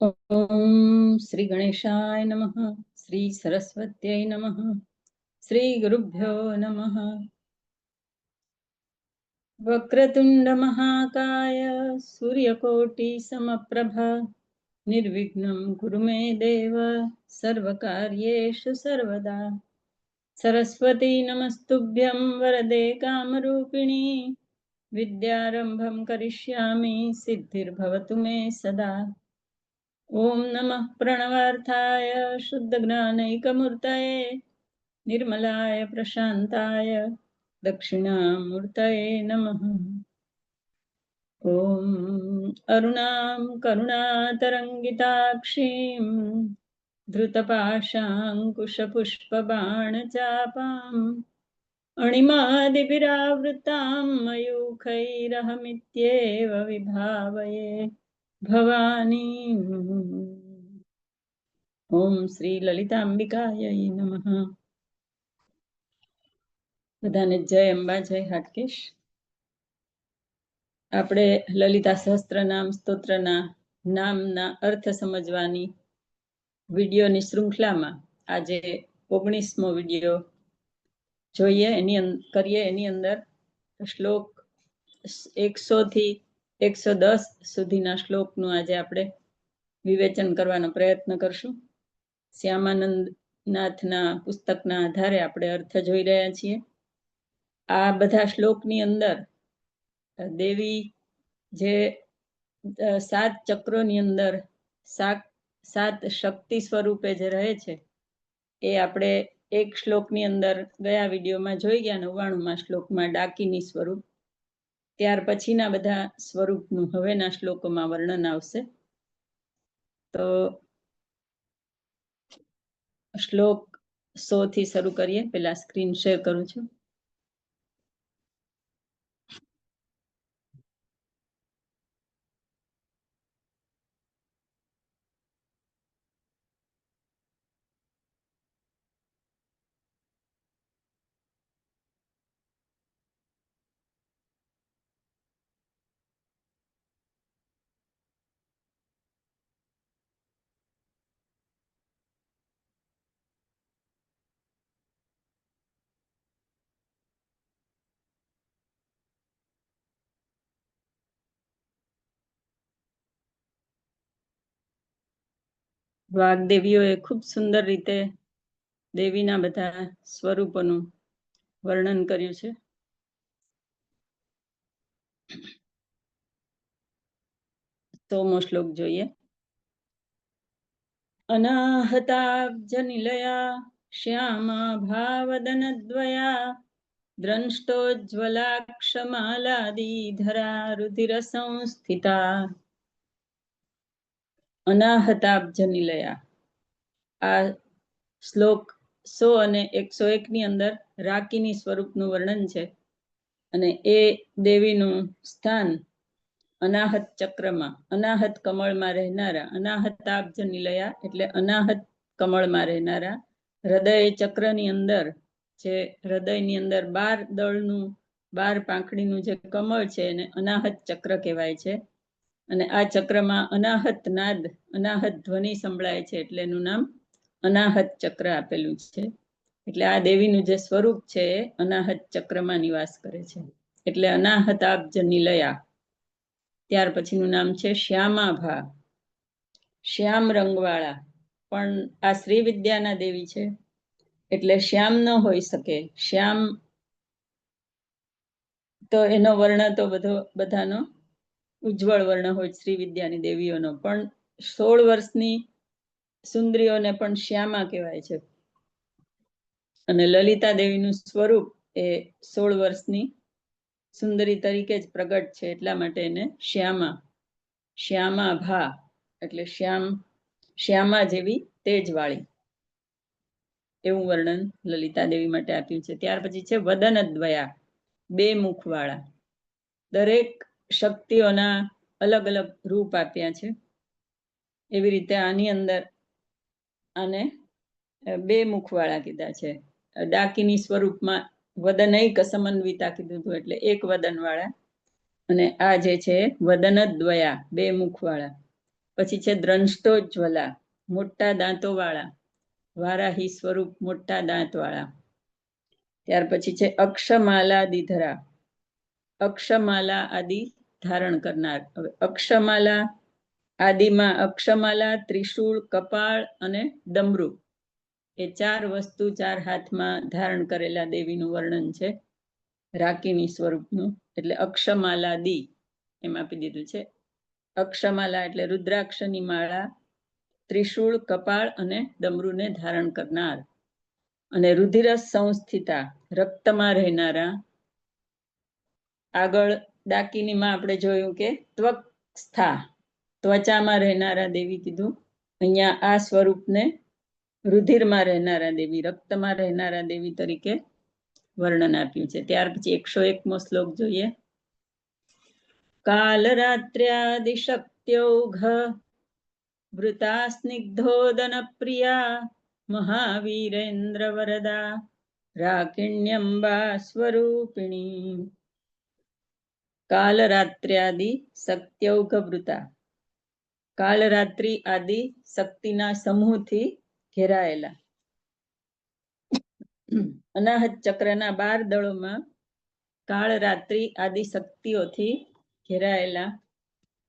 ઓમ શ્રી ગણેશાય નમઃ શ્રી સરસ્વત્યય નમઃ શ્રી ગુરુભ્યો નમઃ વક્રતુંડ મહાકાય સૂર્યકોટિ સમપ્રભ નિર્વિઘ્નમ ગુરુ મે દેવ સર્વકાર્યેષુ સર્વદા સરસ્વતી નમસ્તુભ્યં વરદે કામરૂપિણી વિદ્યારંભમ કરિષ્યામિ સિદ્ધિર્ભવતુ મે સદા सदा ॐ नमः प्रणवार्थाय शुद्धज्ञानैकमूर्तये निर्मलाय प्रशान्ताय दक्षिणामूर्तये नमः ॐ अरुणां करुणातरङ्गिताक्षीं धृतपाशाङ्कुशपुष्पबाणचापाम् अणिमादिभिरावृतां मयूखैरहमित्येव विभावये ભવાની ઓમ શ્રી લલિતાંબિકાય નમઃ બધાને જય અંબા, જય હાટકેશ. આપણે લલિતા સહસ્ત્ર નામ સ્તોત્રના નામના અર્થ સમજવાની વિડીયોની શૃંખલામાં આજે ઓગણીસમો વીડિયો જોઈએ. એની કરીએ એની અંદર. શ્લોક એકસો થી એકસો દસ સુધીના શ્લોકનું આજે આપણે વિવેચન કરવાનો પ્રયત્ન કરશું. શ્યામાનંદ નાથના પુસ્તકના આધારે આપણે અર્થ જોઈ રહ્યા છીએ. આ બધા શ્લોકની અંદર દેવી જે સાત ચક્રોની અંદર સાત સાત શક્તિ સ્વરૂપે જે રહે છે, એ આપણે એક શ્લોકની અંદર ગયા વિડીયોમાં જોઈ ગયા, નવ્વાણુંમાં શ્લોકમાં ડાકીની સ્વરૂપ. ત્યાર પછીના બધા સ્વરૂપનું હવેના શ્લોકોમાં વર્ણન આવશે. તો શ્લોક સો થી શરૂ કરીએ. પેલા સ્ક્રીન શેર કરું છું. વાઘદેવીઓએ ખૂબ સુંદર રીતે દેવીના બધા સ્વરૂપોનું વર્ણન કર્યું છે. સોમો શ્લોક જોઈએ. અનાહતાબ્જનિલયા શ્યામા ભાવદનદ્વયા દ્રંષ્ટોજ્વલાક્ષમાલાદીધરા રુધિરસંસ્થિતા અનાહતાબ્જનિલયા. આ શ્લોક સો અને એકસો એક ની અંદર રાકીની સ્વરૂપનું વર્ણન છે અને એ દેવીનું સ્થાન અનાહત ચક્રમાં અનાહત કમળમાં રહેનારા અનાહતાબ્જ નિલયા એટલે અનાહત કમળમાં રહેનારા હૃદય ચક્રની અંદર જે હૃદયની અંદર બાર દળનું, બાર પાંખડીનું જે કમળ છે એને અનાહત ચક્ર કહેવાય છે. અને આ ચક્રમાં અનાહત નાદ, અનાહત ધ્વનિ સંભળાય છે એટલે એનું નામ અનાહત ચક્ર આપેલું છે. એટલે આ દેવીનું જે સ્વરૂપ છે એ અનાહત ચક્રમાં નિવાસ કરે છે. એટલે અનાહત અનાહતાબ્જ નિલયા ત્યાર પછીનું નામ છે શ્યામાભા. શ્યામ રંગવાળા. પણ આ શ્રી વિદ્યાના દેવી છે. એટલે શ્યામ ન હોઈ શકે. શ્યામ તો એનો વર્ણ તો બધો, બધાનો ઉજ્જવળ વર્ણ હોય શ્રી વિદ્યાની દેવીઓનો. પણ સોળ વર્ષની સુંદરીઓને પણ શ્યામા કહેવાય છે. અને લલિતા દેવીનું સ્વરૂપ એ સોળ વર્ષની સુંદરી તરીકે જ પ્રગટ છે. એટલા માટે એને શ્યામા શ્યામા ભા એટલે શ્યામ, શ્યામા જેવી તેજવાળી એવું વર્ણન લલિતા દેવી માટે આપ્યું છે. ત્યાર પછી છે વદન દ્વયા બે મુખવાળા. દરેક શક્તિઓના અલગ અલગ રૂપ આપ્યા છે. એવી રીતે આની અંદર આને બે મુખવાળા કીધા છે. ડાકીની સ્વરૂપમાં વદન કસમન્વિતા કીધું હતું એટલે એક વદન અને આ જે છે વદન દ્વયા, બે મુખવાળા. પછી છે દ્રંષ્ટોજ્વલા મોટા દાંતો વાળા વારાહી સ્વરૂપ મોટા દાંત વાળા ત્યાર પછી છે અક્ષમાલા દીધરા અક્ષમાલા આદિ ધારણ કરનાર. હવે અક્ષમાલા આદિમાં અક્ષમાલા, ત્રિશૂળ, કપાળ અને ડમરૂ એ ચાર વસ્તુ ચાર હાથમાં ધારણ કરેલા દેવીનું વર્ણન છે. રાકીની સ્વરૂપનું એટલે અક્ષમાલા દી એમ આપી દીધું છે. અક્ષમાલા એટલે રુદ્રાક્ષની માળા, ત્રિશૂળ, કપાળ અને ડમરુને ધારણ કરનાર. અને રુધિરસ સંસ્થિતા, રક્તમાં રહેનારા આગળ દાકીનીમાં આપણે જોયું કે ત્વકસ્થા, ત્વચામાં રહેનારા દેવી કીધું. અહીંયા આ સ્વરૂપને રુધિરમાં રહેનારા દેવી, રક્તમાં રહેનારા દેવી તરીકે વર્ણન આપ્યું છે. ત્યાર પછી એકસો એકમો શ્લોક જોઈએ. કાલરાત્ર્યાદિશક્ત્યૌઘ વૃતા સ્નિગ્ધોદન પ્રિયા, મહાવીરેન્દ્ર વરદા રાકિણ્યંબા સ્વરૂપિણી. કાલરાત્ર્યાદિ શક્ત્યૌઘવૃતા કાલરાત્રિ આદિ શક્તિના સમૂહથી ઘેરાયેલા. અનાહત ચક્રના બાર દળોમાં કાળરાત્રિ આદિ શક્તિઓથી ઘેરાયેલા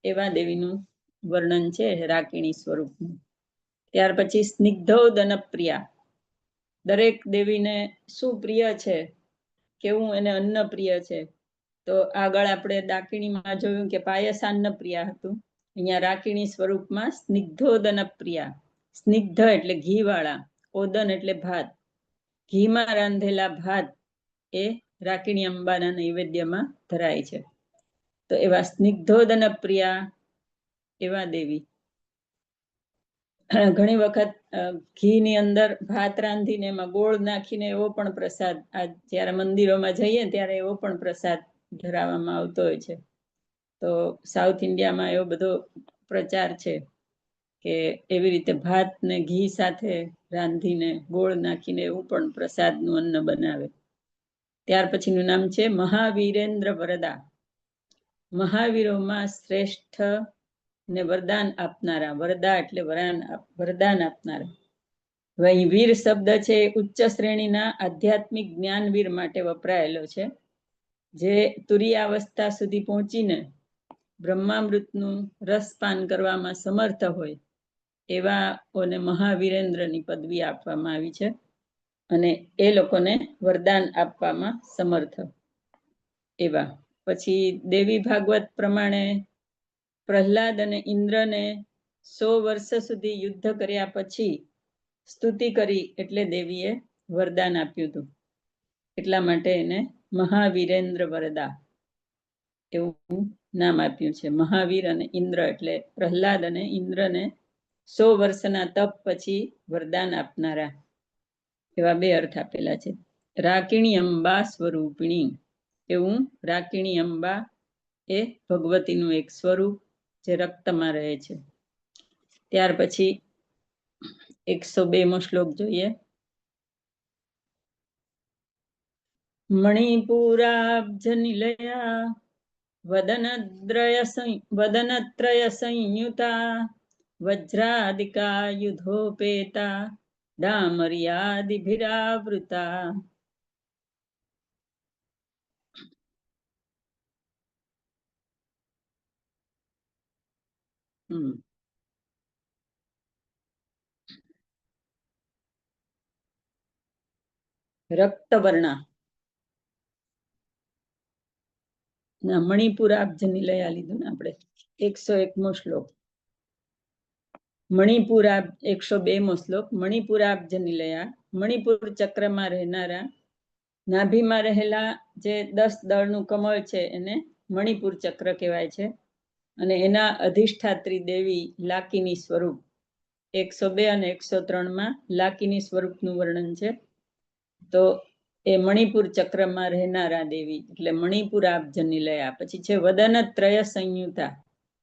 એવા દેવીનું વર્ણન છે રાકિણી સ્વરૂપનું. ત્યાર પછી સ્નિગ્ધોદન દનપ્રિયા દરેક દેવીને શું પ્રિય છે? કેવું એને અન્ન પ્રિય છે? તો આગળ આપણે દાકિણીમાં જોયું કે પાયસાન્ન પ્રિયા હતું. અહીંયા રાકિણી સ્વરૂપમાં સ્નિગ્ધોદન પ્રિયા. સ્નિગ્ધ એટલે ઘી વાળા ઓદન એટલે ભાત. ઘીમાં રાંધેલા ભાત એ રાકિણી અંબાના નૈવેદ્યમાં ધરાય છે. તો એવા સ્નિગ્ધોદન પ્રિયા એવા દેવી. ઘણી વખત ઘીની અંદર ભાત રાંધીને એમાં ગોળ નાખીને એવો પણ પ્રસાદ, આ જ્યારે મંદિરોમાં જઈએ ત્યારે એવો પણ પ્રસાદ ધરાવવામાં આવતો હોય છે. તો સાઉથ ઇન્ડિયામાં એવો બધો પ્રચાર છે કે એવી રીતે ભાત ને ઘી સાથે રાંધીને, ગોળ નાખીને એવું પણ પ્રસાદનું અન્ન બનાવે. ત્યાર પછીનું નામ છે મહાવીરેન્દ્ર વરદા. મહાવીરોમાં શ્રેષ્ઠ ને વરદાન આપનારા, વરદા એટલે વરાન વરદાન આપનારા. વહી વીર શબ્દ છે, ઉચ્ચ શ્રેણીના આધ્યાત્મિક જ્ઞાનવીર માટે વપરાયેલો છે. જે તુરિયાવસ્થા સુધી પહોંચીને બ્રહ્મામૃતનું રસપાન કરવામાં સમર્થ હોય, એવાઓને મહાવીરેન્દ્રની પદવી આપવામાં આવી છે અને એ લોકોને વરદાન આપવામાં સમર્થ. એવા. પછી દેવી ભાગવત પ્રમાણે પ્રહલાદ અને ઇન્દ્રને સો વર્ષ સુધી યુદ્ધ કર્યા પછી સ્તુતિ કરી એટલે દેવીએ વરદાન આપ્યું હતું. એટલા માટે એને મહાવીરેન્દ્ર વરદા. એવું નામ આપ્યું છે. મહાવીર અને ઇન્દ્ર એટલે પ્રહલાદ અને ઇન્દ્રને સો વર્ષના તપ પછી વરદાન આપનારા. એવા બે અર્થ આપેલા છે. રાકિણી અંબા સ્વરૂપિણી. એવું રાકિણી અંબા એ ભગવતીનું એક સ્વરૂપ જે રક્તમાં રહે છે. ત્યાર પછી એકસો બે મો શ્લોક જોઈએ. મણિપુરાબ્જ નિલયા વદનદ્રય વદનત્રય સંયુતા વજ્રાદિકા યુધોપેતા ડામર્યાદિભિરાવૃતા રક્તવર્ણા ના, મણિપુર આપજની લયા લીધું ને આપણે. એકસો એકમો શ્લોક. મણિપુર આપ, એકસો બે મો શ્લોક. મણિપુર આપજની લયા મણિપુર ચક્રમાં રહેનારા, નાભીમાં રહેલા જે દસ દળનું કમળ છે એને મણિપુર ચક્ર કહેવાય છે. અને એના અધિષ્ઠાત્રી દેવી લાકીની સ્વરૂપ. એકસો બે અને એકસો ત્રણમાં લાકીની સ્વરૂપનું વર્ણન છે. તો એ મણિપુર ચક્રમાં રહેનારા દેવી. એટલે મણિપુર આપજની લયા પછી છે વદન ત્રય સંયુતા.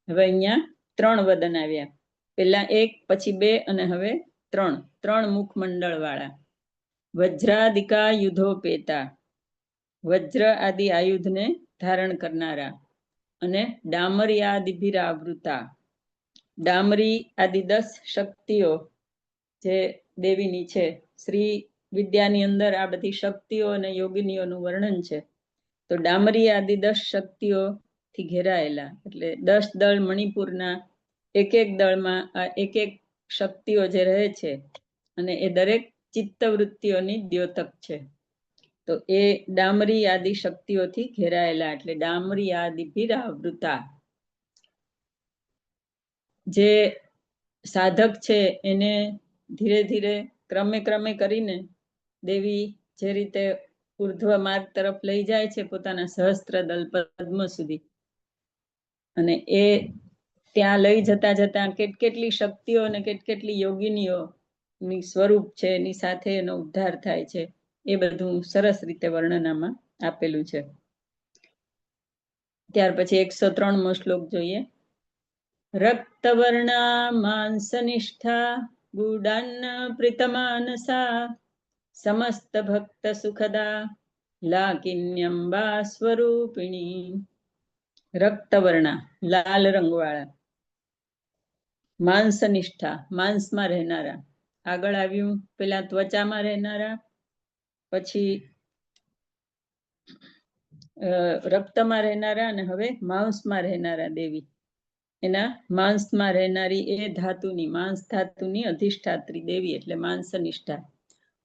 હવે અહીંયા ત્રણ વદન આવ્યા. પેલા એક, પછી બે અને હવે ત્રણ. ત્રણ મુખમંડળ વાળા વજ્રાદિકા યુધોપેતા વજ્ર આદિ આયુધને ધારણ કરનારા. અને ડામરિયાદિભિરાવૃતા ડામરી આદિ દસ શક્તિઓ જે દેવીની છે. શ્રી વિદ્યાની અંદર આ બધી શક્તિઓ અને યોગિનીઓનું વર્ણન છે. તો ડામરી આદિ દસ શક્તિઓથી ઘેરાયેલા, એટલે દસ દળ મણિપુરના એક એક દળમાં આ એક એક શક્તિઓ જે રહે છે અને એ દરેક ચિત્તવૃત્તિઓની દ્યોતક છે. તો એ ડામરી આદિ શક્તિઓથી ઘેરાયેલા, એટલે ડામરી આદિ ભીરાવૃતા. જે સાધક છે એને ધીરે ધીરે ક્રમે ક્રમે કરીને દેવી જે રીતે ઉર્ધ્વ માર્ગ તરફ લઈ જાય છે પોતાના સહસ્ત્ર દલ પદ્મ સુધી. અને એ ત્યાં લઈ જતા જતા કેટ કેટલી શક્તિઓ અને કેટ કેટલી યોગિનીઓ ની સ્વરૂપ છે, એની સાથે એનો ઉદ્ધાર થાય છે, એ બધું સરસ રીતે વર્ણનામાં આપેલું છે. ત્યાર પછી એકસો ત્રણમો શ્લોક જોઈએ. રક્તવર્ણા માંસનિષ્ઠા ગુડાન્ન પ્રીતમાનસા સમસ્ત ભક્ત સુખદા લાકિન્યંબા સ્વરૂપિણી રક્તવર્ણા લાલ રંગવાળા માંસનિષ્ઠા માંસમાં રહેનારા। આગળ આવ્યું, પેલા ત્વચામાં રહેનારા, પછી રક્તમાં રહેનારા અને હવે માંસમાં રહેનારા દેવી। એના માંસમાં રહેનારી એ ધાતુની, માંસ ધાતુની અધિષ્ઠાત્રી દેવી એટલે માંસનિષ્ઠા।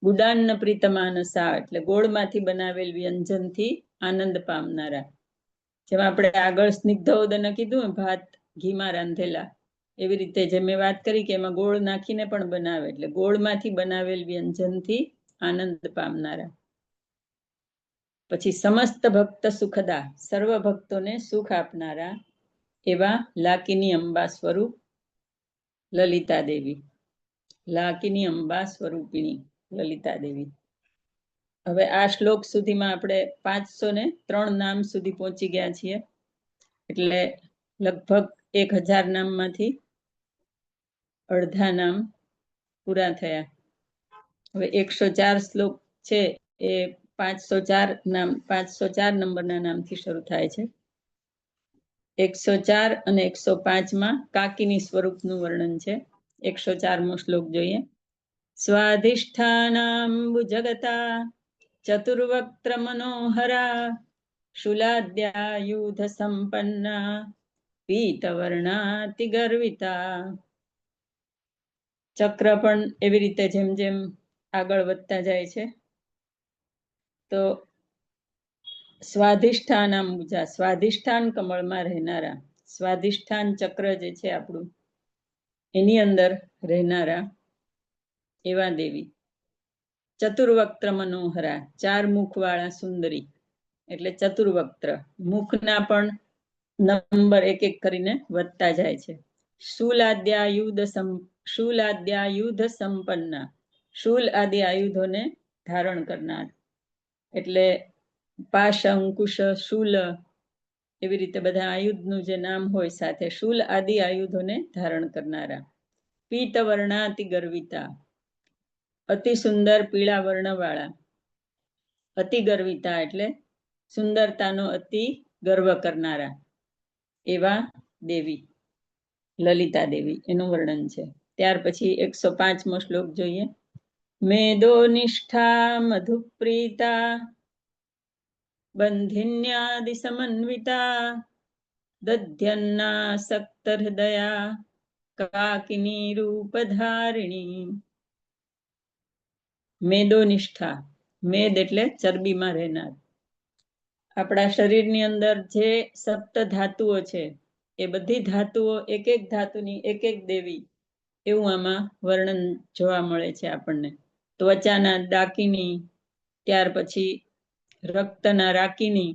ગુડાન્ન પ્રીતમાનસા એટલે ગોળમાંથી બનાવેલ વ્યંજનથી આનંદ પામનારા. જેમ આપણે આગળ સ્નિગ્ધોદન કીધું ભાત, ઘીમાં રાંધેલા. એવી રીતે જે મેં વાત કરી કે એમાં ગોળ નાખીને પણ બનાવે, એટલે ગોળમાંથી બનાવેલ વ્યંજનથી આનંદ પામનારા. પછી સમસ્ત ભક્ત સુખદા, સર્વ ભક્તોને સુખ આપનારા એવા લાકીની અંબા સ્વરૂપ લલિતા દેવી. લાકીની અંબા સ્વરૂપિણી. લલિતા દેવી. હવે આ શ્લોક સુધીમાં આપણે પાંચસો ને ત્રણ નામ સુધી પહોંચી ગયા છીએ. એટલે લગભગ એક હજાર નામમાંથી અડધા નામ પૂરા થયા. હવે એકસો ચાર શ્લોક છે એ પાંચસો ચાર નામ, પાંચસો ચાર નંબરના નામથી શરૂ થાય છે. એકસો ચાર અને એકસો પાંચમાં કાકીની સ્વરૂપનું વર્ણન છે. એકસો ચારમો શ્લોક જોઈએ. સ્વાધિષ્ઠાનાંબુજગતા चतुर्वक्त्रमनोहरा મનોહરા પીતવર્ણાતિગર્વિતા ચક્ર પણ એવી રીતે જેમ જેમ આગળ વધતા જાય છે, તો સ્વાધિષ્ઠાન અંબુજા સ્વાધિષ્ઠાન કમળમાં રહેનારા સ્વાધિષ્ઠાન ચક્ર જે છે આપણું, એની અંદર રહેનારા એવા દેવી. ચતુર્વક્ત્ર મનોહરા, ચાર મુખવાળા સુંદરી, એટલે ચતુર્વક્ત્ર. મુખના પણ નંબર એક એક કરીને વધતા જાય છે. શૂલાદ્યાયુધ શૂલાદ્યાયુધ સંપન્ન. શૂલ આદિ આયુધોને ધારણ કરનાર. એટલે પાશ, અંકુશ, શૂલ એવી રીતે બધા આયુધનું જે નામ હોય સાથે શૂલ આદિ આયુધોને ધારણ કરનારા. પીત વર્ણાતિ ગર્વિતા અતિ સુંદર પીળા વર્ણવાળા. અતિ ગર્વિતા એટલે સુંદરતાનો અતિ ગર્વ કરનારા. એવા દેવી, લલિતા દેવી, એનું વર્ણન છે. ત્યાર પછી એકસો પાંચમો શ્લોક જોઈએ. મેદો નિષ્ઠા મધુપ્રીતા, બંધિન્યાદિ સમન્વિતા, દધ્યન્ના સક્ત હૃદયા કાકિની રૂપધારિણી. મેદોનિષ્ઠા મેદ એટલે ચરબીમાં રહેનાર. આપણા શરીરની અંદર જે સપ્ત ધાતુઓ છે, એ બધી ધાતુઓ એક એક ધાતુની એક એક દેવી, એવું આમાં વર્ણન જોવા મળે છે આપણને. ત્વચાના દાકીની ત્યાર પછી રક્તના રાકીની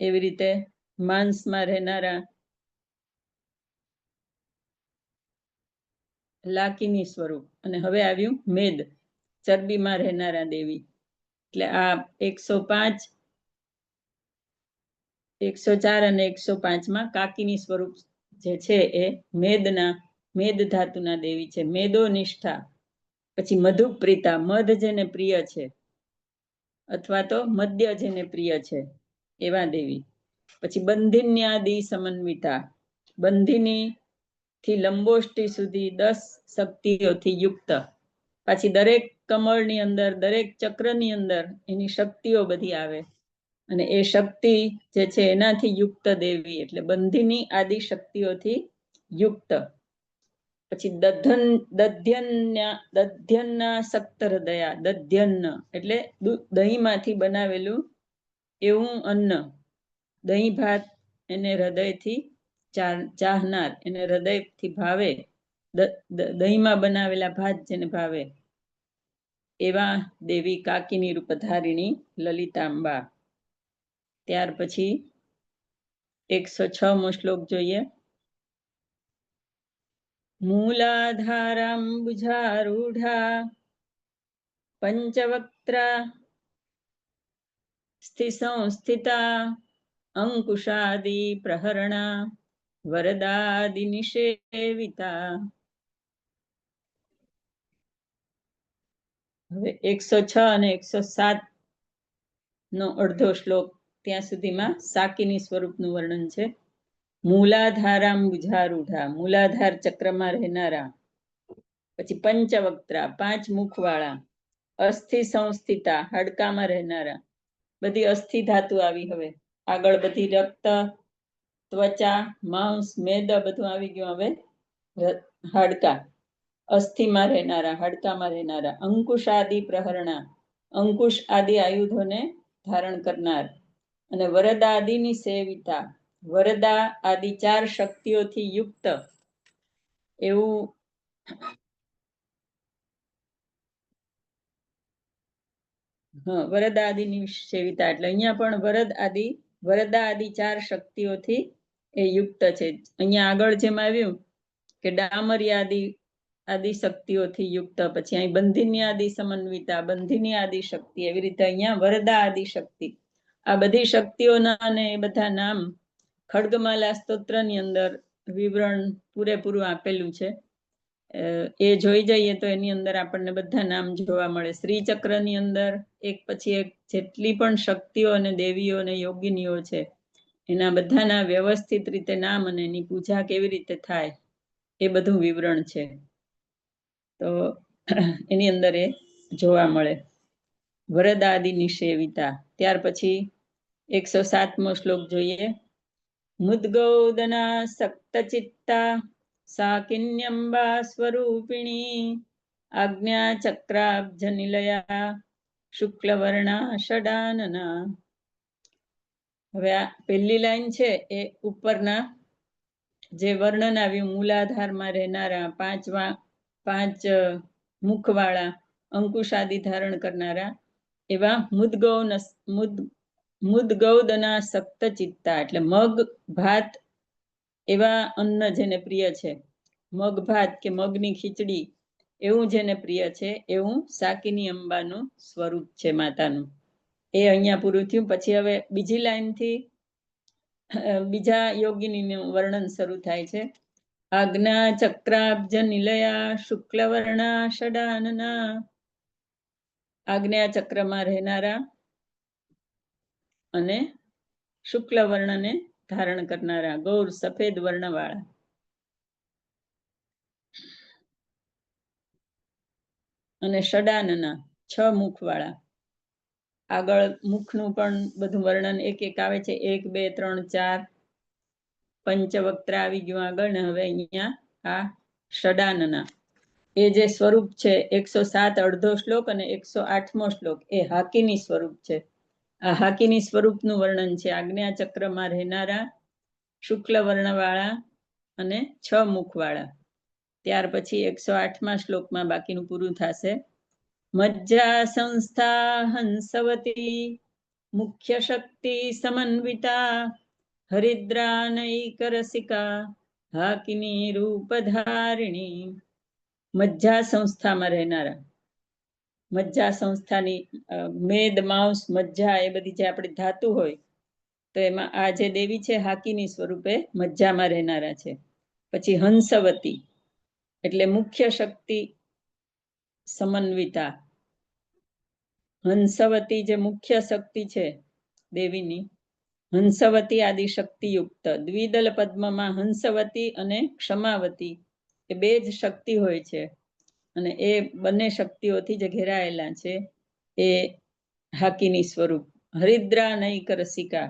એવી રીતે માંસમાં રહેનારા લાકીની સ્વરૂપ. અને હવે આવ્યું મેદ, ચરબીમાં રહેનારા દેવી. એટલે આ એકસો પાંચ, એકસો ચાર અને એકસો પાંચમાં કાકીની સ્વરૂપ જે છે એ મેદના, મેદ ધાતુના દેવી છે. મેદો નિષ્ઠા, પછી મધુપ્રિતા, મધ જેને પ્રિય છે, અથવા તો મદ્ય જેને પ્રિય છે, એવા દેવી. પછી બંધિન્યાદિ સમન્વિતા, બંધીની થી લંબોષ્ટી સુધી દસ શક્તિઓથી યુક્ત. પાછી દરેક કમળની અંદર, દરેક ચક્રની અંદર એની શક્તિઓ બધી આવે. અને એ શક્તિ જે છે એનાથી યુક્ત દેવી એટલે બંધીની આદિ શક્તિઓથી યુક્ત. પછી દધન દધ્યન્યા દધ્યન્ના સક્તર હૃદયા, દધ્યન્ન એટલે દહીંમાંથી બનાવેલું એવું અન્ન. દહીં ભાત એને હૃદયથી ચાહનાર એને હૃદયથી ભાવે દહીંમાં બનાવેલા ભાત જેને ભાવે, એવા દેવી કાકીની રૂપધારિણી લલિતાંબા. ત્યાર પછી એકસો છ મો શ્લોક જોઈએ. મૂલાધારાંબુજારૂઢા પંચવક્ત્રા સ્થિસંસ્થિતા અંકુશાદી પ્રહરણા વરદાદિ નિષેવિતા હવે એકસો છ અને એકસો સાત નો અડધો શ્લોક ત્યાં સુધીમાં સાકીની સ્વરૂપનું વર્ણન છે. મૂલાધારામ બુઝારૂઢા મૂલાધાર ચક્રમાં રહેનારા, પછી પંચવક્ત્રા પાંચ મુખવાળા અસ્થિ સંસ્થિતા, હાડકામાં રહેનારા, બધી અસ્થિ ધાતુ આવી હવે. આગળ બધી રક્ત ત્વચા, માંસ, મેદા બધું આવી ગયું હવે. હાડકા. અસ્થિમાં રહેનારા, હાડકામાં રહેનારા. અંકુશ આદિ પ્રહરણા. અંકુશ આદિ આયુધોને ધારણ કરનાર. અને વરદા આદિની સેવિતા. વરદા આદિ ચાર શક્તિઓથી યુક્ત. એવું વરદ આદિની સેવિતા. એટલે અહીંયા પણ વરદ આદિ, વરદા આદિ ચાર શક્તિઓથી એ યુક્ત છે. અહીંયા આગળ જેમ આવ્યું કે ડામરી આદિ આદિ શક્તિઓથી યુક્ત, પછી અહીં બંધીની આદિ સમન્વિતા, બંધીની આદિ શક્તિ, એવી રીતે અહીંયા વરદા આદિ શક્તિ. આ બધી શક્તિઓના અને એ બધા નામ ખડગમાલા સ્તોત્રની અંદર વિવરણ પૂરેપૂરું આપેલું છે. એ જોઈ જઈએ તો એની અંદર આપણને બધા નામ જોવા મળે. શ્રી ચક્રની અંદર એક પછી એક જેટલી પણ શક્તિઓ અને દેવીઓ અને યોગિનીઓ છે એના બધાના વ્યવસ્થિત રીતે નામ અને એની પૂજા કેવી રીતે થાય એ બધું વિવરણ છે. તો એની અંદર એ જોવા મળે. વરદાદિ સેવિતા ત્યાર પછી એકસો સાતમો શ્લોક જોઈએ. મુદગૌદના સક્ત ચિત્તા સાકિન્યંબા સ્વરૂપિણી આજ્ઞા ચક્રાબ્જ નિલયા શુક્લવર્ણા ષડાનના હવે આ પહેલી લાઈન છે એ ઉપરના જે વર્ણન આવ્યું, મૂલાધારમાં રહેનારા પાંચવા પાંચ મુખવાળા, અંકુશાદી ધારણ કરનારા, એવા મુદગૌ મુદ, મુદગૌદના સપ્ત ચિત્તા એટલે મગ, ભાત, એવા અન્ન જેને પ્રિય છે. મગ, ભાત કે મગની ખીચડી એવું જેને પ્રિય છે, એવું સાકીની અંબાનું સ્વરૂપ છે માતાનું. એ અહીંયા પૂરું થયું. પછી હવે બીજી લાઈનથી બીજા યોગીનીનું વર્ણન શરૂ થાય છે. આજ્ઞા ચક્રાબ્જ નિલયા શુક્લવર્ણા ષડાનના. આજ્ઞા ચક્રમાં રહેનારા અને શુક્લ વર્ણને ધારણ કરનારા. ગૌર સફેદ વર્ણવાળા. અને ષડાનના, છ મુખવાળા. આગળ મુખનું પણ બધું વર્ણન એક એક આવે છે. એક, બે, ત્રણ, ચાર, પંચવક્ત્ર આવી ગયું આગળ ને હવે અહીંયા આ ષડાનના. એ જે સ્વરૂપ છે, એકસો સાત અડધો શ્લોક અને એકસો આઠમો શ્લોક, એ હાકીની સ્વરૂપ છે. આ હાકીની સ્વરૂપનું વર્ણન છે. આજ્ઞા ચક્રમાં રહેનારા શુક્લ વર્ણવાળા અને છ મુખવાળા. ત્યાર પછી એકસો આઠમા શ્લોકમાં બાકીનું પૂરું થશે. મજ્જા સંસ્થા હંસવતી મુખ્ય શક્તિ સમન્વિતા હરિદ્રાનૈક રસિકા હાકિની રૂપધારિણી મજ્જા સંસ્થામાં રહેનારા। મજ્જા સંસ્થાની મેદ માઉસ મજ્જા એ બધી જે આપણી ધાતુ હોય, તો એમાં આ જે દેવી છે, હાકીની સ્વરૂપે મજ્જામાં રહેનારા છે. પછી હંસવતી, એટલે મુખ્ય શક્તિ સમન્વિતા. હંસવતી જે મુખ્ય શક્તિ છે દેવીની, હંસવતી આદિ શક્તિયુક્ત દ્વિદલ પદ્મમાં હંસવતી અને ક્ષમાવતી એ બે જ શક્તિ હોય છે. અને એ બંને શક્તિઓથી જે ઘેરાયેલા છે એ હાકીની સ્વરૂપ. હરિદ્રા નૈક રસિકા,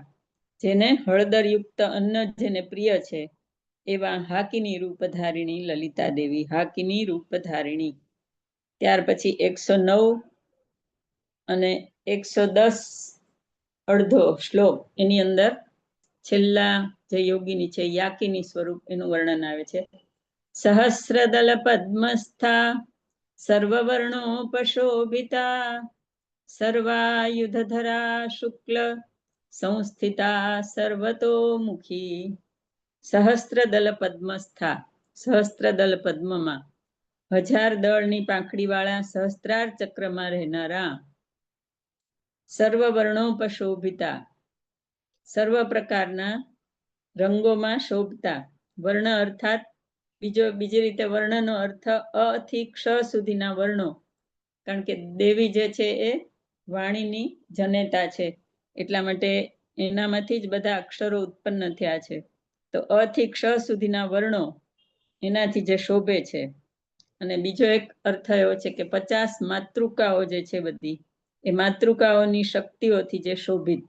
જેને હળદરયુક્ત અન્ન જેને પ્રિય છે, એવા હાકીની રૂપધારિણી લલિતા દેવી, હાકીની રૂપધારિણી. ત્યાર પછી એકસો નવ અને એકસો દસ અડધો શ્લોક એની અંદર છેલ્લા જે યોગીની છે, યાકીની સ્વરૂપ એનું વર્ણન આવે છે. સહસ્રદલ પદ્મસ્થા સર્વવર્ણોપશોભિતા સર્વાયુધરા શુક્લ સંસ્થિતા સર્વતોમુખી. સહસ્ત્રદલ પદ્મસ્થા સહસ્ત્રદલ પદ્મમાં હજાર દળની પાંખડીવાળા સહસ્ત્રાર ચક્રમાં રહેનારા સર્વ વર્ણોપશોભિતા સર્વ પ્રકારના રંગોમાં શોભતા. વર્ણ અર્થાત બીજો, બીજી રીતે વર્ણનો અર્થ અ થી ક્ષ સુધીના વર્ણો. કારણ કે દેવી જે છે એ વાણીની જનેતા છે. એટલા માટે એનામાંથી જ બધા અક્ષરો ઉત્પન્ન થયા છે. તો અ થી ક્ષ સુધીના વર્ણો એનાથી જે શોભે છે. અને બીજો એક અર્થ એવો છે કે પચાસ માતૃકાઓ જે છે બધી એ માતૃકાઓની શક્તિઓથી જે શોભિત.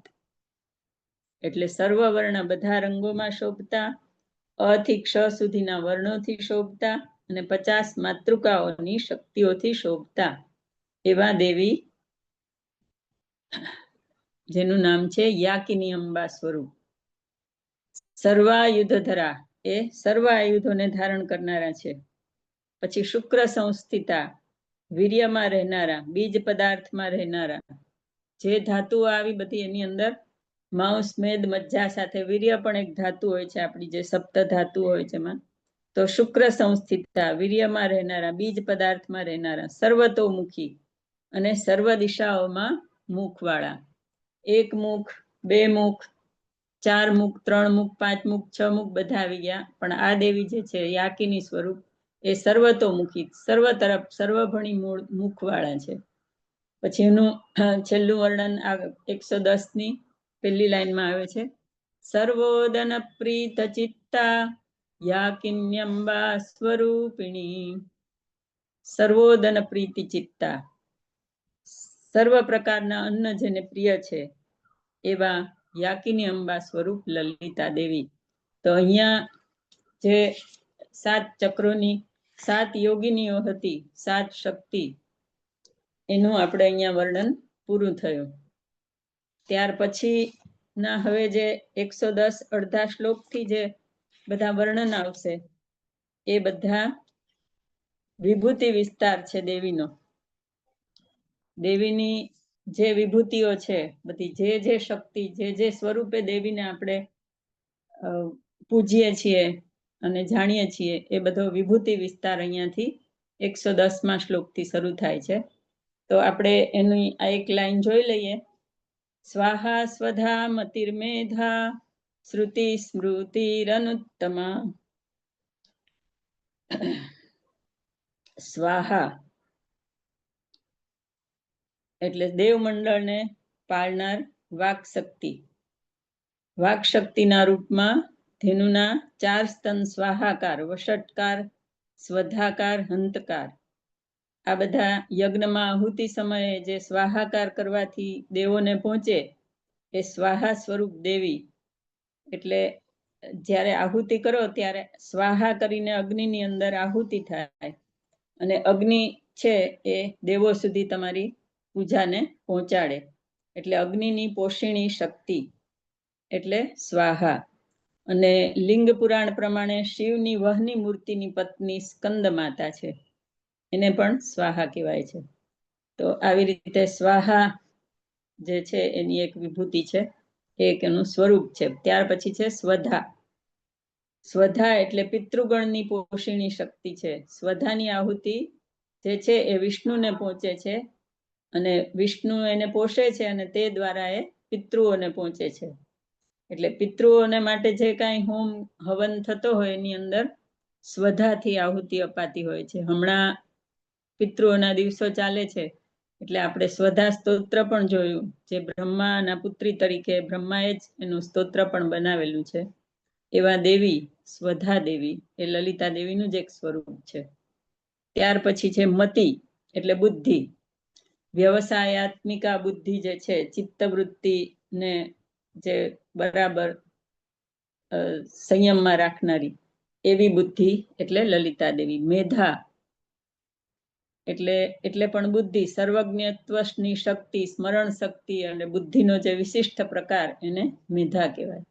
એટલે સર્વ વર્ણ બધા રંગોમાં શોભતા અથી ક્ષ સુધીના વર્ણોથી શોભતા અને પચાસ માતૃકાઓની શક્તિઓથી શોભતા. એવા દેવી, જેનું નામ છે યાકિની અંબા સ્વરૂપ. સર્વાયુધ ધરા એ સર્વ આયુધોને ધારણ કરનારા છે. પછી શુક્ર સંસ્થિતા વીર્યમાં રહેનારા, બીજ પદાર્થમાં રહેનારા. જે ધાતુ આવી બધી એની અંદર, માંસ, મેદ, મજ્જા સાથે વીર્ય પણ એક ધાતુ હોય છે આપણી, જે સપ્ત ધાતુ હોય છે એમાં. તો શુક્ર સંસ્થિતતા વીર્યમાં રહેનારા, બીજ પદાર્થમાં રહેનારા, સર્વતોમુખી અને સર્વ દિશાઓમાં મુખવાળા. એક મુખ, બે મુખ, ચાર મુખ, ત્રણ મુખ, પાંચ મુખ, છ મુખ બધા આવી ગયા. પણ આ દેવી જે છે યાકીની સ્વરૂપ એ સર્વતોમુખી સર્વ તરફ સર્વભણી મૂળ, મુખવાળા છે. પછી એનું છેલ્લું વર્ણન આ એકસો દસની પહેલી લાઈનમાં આવે છે. સર્વોદન પ્રીત ચિત્તા યાકિન્યંબા સ્વરૂપિણી. સર્વોદન પ્રીતિ ચિત્તા. સર્વ પ્રકારના અન્ન જેને પ્રિય છે, એવા યાકિની અંબા સ્વરૂપ લલિતા દેવી. તો અહીંયા જે સાત ચક્રોની સાત યોગિનીઓ હતી, સાત શક્તિ. એનું આપણે અહીંયા વર્ણન પૂરું થયું. ત્યાર પછી, ના, હવે જે એકસો દસ અડધા શ્લોકથી જે બધા વર્ણન આવશે, એ બધા વિભૂતિ વિસ્તાર છે દેવીનો. દેવીની જે વિભૂતિઓ છે, બધી જે જે શક્તિ, જે જે સ્વરૂપે દેવીને આપણે પૂજીએ છીએ અને જાણીએ છીએ એ બધો વિભૂતિ વિસ્તાર અહીંયાથી એકસો દસમાં શ્લોકથી શરૂ થાય છે. તો આપણે એની આ એક લાઈન જોઈ લઈએ. સ્વાહા સ્વધા મતિર્મેધા શ્રુતિ સ્મૃતિરનુત્તમા. સ્વાહા. એટલે દેવમંડળને પાળનાર વાક શક્તિ વાક શક્તિના રૂપમાં ધેનુના ચાર સ્તન સ્વાહાકાર, વષટકાર, સ્વધાકાર, હંતકાર. આ બધા યજ્ઞમાં આહુતિ સમયે જે સ્વાહાકાર કરવાથી દેવોને પહોંચે, એ સ્વાહા સ્વરૂપ દેવી. એટલે જ્યારે આહુતિ કરો ત્યારે સ્વાહા કરીને અગ્નિની અંદર આહુતિ થાય. અને અગ્નિ છે એ દેવો સુધી તમારી પૂજાને પહોંચાડે. એટલે અગ્નિની પોષિણી શક્તિ, એટલે સ્વાહા. અને લિંગ પુરાણ પ્રમાણે શિવની વહની મૂર્તિની પત્ની સ્કંદ માતા છે. એને પણ સ્વાહા કહેવાય છે. તો આવી રીતે સ્વાહા જે છે એની એક વિભૂતિ છે. એક એનું સ્વરૂપ છે. ત્યાર પછી છે સ્વધા. સ્વધા એટલે પિતૃગણની પોષિણી શક્તિ છે. સ્વધાની આહુતિ જે છે એ વિષ્ણુને પહોંચે છે અને વિષ્ણુ એને પોષે છે અને તે દ્વારા એ પિતૃઓને પહોંચે છે. એટલે પિતૃઓને માટે જે કાંઈ હોમ હવન થતો હોય એની અંદર સ્વધાથી આહુતિ અપાતી હોય છે. હમણાં પિતૃઓના દિવસો ચાલે છે, એટલે આપણે સ્વધા સ્તોત્ર પણ જોયું. જે બ્રહ્માના પુત્રી તરીકે બ્રહ્માએ જ એનું સ્તોત્ર પણ બનાવેલું છે. એવા દેવી, સ્વધા દેવી, એ લલિતા દેવીનું જ એક સ્વરૂપ છે. ત્યાર પછી છે મતિ, એટલે બુદ્ધિ. વ્યવસાયાત્મિકા બુદ્ધિ જે છે ચિત્તવૃત્તિ ને જે બરાબર સંયમમાં રાખનારી એવી બુદ્ધિ એટલે લલિતા દેવી. મેધા એટલે એટલે પણ બુદ્ધિ. સર્વજ્ઞત્વની શક્તિ, સ્મરણ શક્તિ અને બુદ્ધિનો જે વિશિષ્ટ પ્રકાર એને મેધા કહેવાય.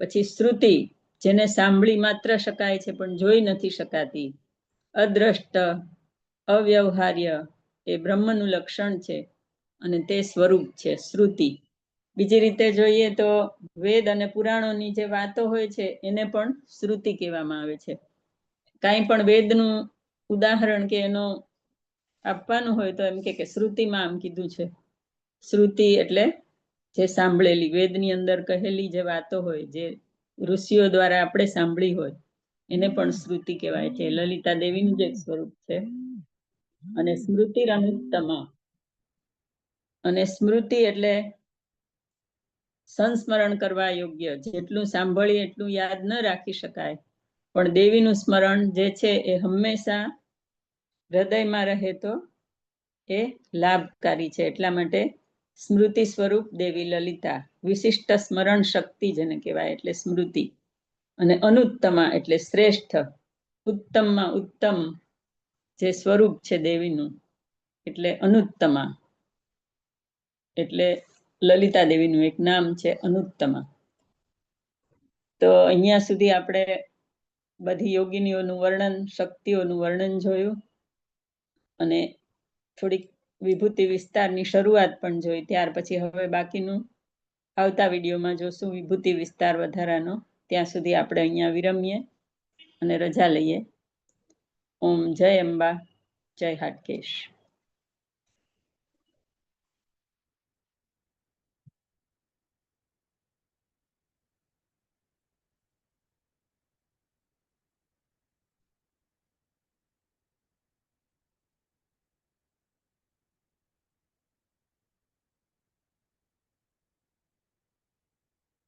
પછી શ્રુતિ, જેને સાંભળી માત્ર શકાય છે પણ જોઈ નથી શકાતી. અદ્રષ્ટ, અવ્યવહાર્ય એ બ્રહ્મનું લક્ષણ છે અને તે સ્વરૂપ છે શ્રુતિ. બીજી રીતે જોઈએ તો વેદ અને પુરાણોની જે વાતો હોય છે, એને પણ શ્રુતિ કહેવામાં આવે છે. કાંઈ પણ વેદનું ઉદાહરણ કે એનો આપવાનું હોય તો એમ કે શ્રુતિમાં આમ કીધું છે. શ્રુતિ એટલે જે સાંભળેલી, વેદની અંદર કહેલી જે વાતો હોય, જે ઋષિઓ દ્વારા આપણે સાંભળી હોય, એને પણ શ્રુતિ કહેવાય છે. લલિતા દેવીનું જે સ્વરૂપ છે. અને સ્મૃતિ અનુત્તમા અને સ્મૃતિ એટલે સંસ્મરણ કરવા યોગ્ય. જેટલું સાંભળીએ એટલું યાદ ન રાખી શકાય. પણ દેવીનું સ્મરણ જે છે એ હંમેશા હૃદયમાં રહે તો એ લાભકારી છે. એટલા માટે સ્મૃતિ સ્વરૂપ દેવી લલિતા, વિશિષ્ટ સ્મરણ શક્તિ જેને કહેવાય, એટલે સ્મૃતિ. અને અનુત્તમા એટલે શ્રેષ્ઠ, ઉત્તમમાં ઉત્તમ જે સ્વરૂપ છે દેવીનું, એટલે અનુત્તમા. એટલે લલિતા દેવીનું એક નામ છે અનુત્તમા. તો અહીંયા સુધી આપણે બધી યોગિનીઓનું વર્ણન, શક્તિઓનું વર્ણન જોયું અને થોડીક વિભૂતિ વિસ્તારની શરૂઆત પણ જોઈ. ત્યાર પછી હવે બાકીનું આવતા વિડીયોમાં જોશું વિભૂતિ વિસ્તાર વધારાનો. ત્યાં સુધી આપણે અહીંયા વિરમીએ અને રજા લઈએ. ઓમ જય અંબા, જય હાટકેશ.